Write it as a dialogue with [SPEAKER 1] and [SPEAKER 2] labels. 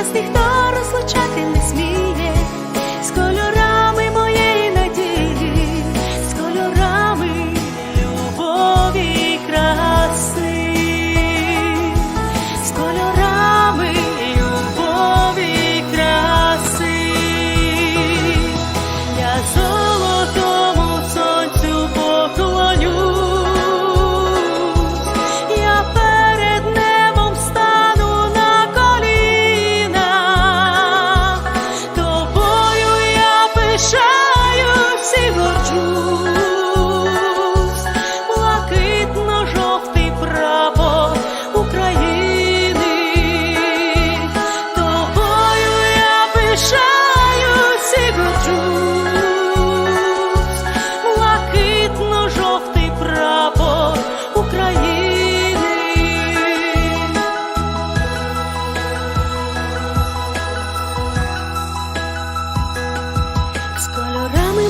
[SPEAKER 1] нас ніхто. Ahogame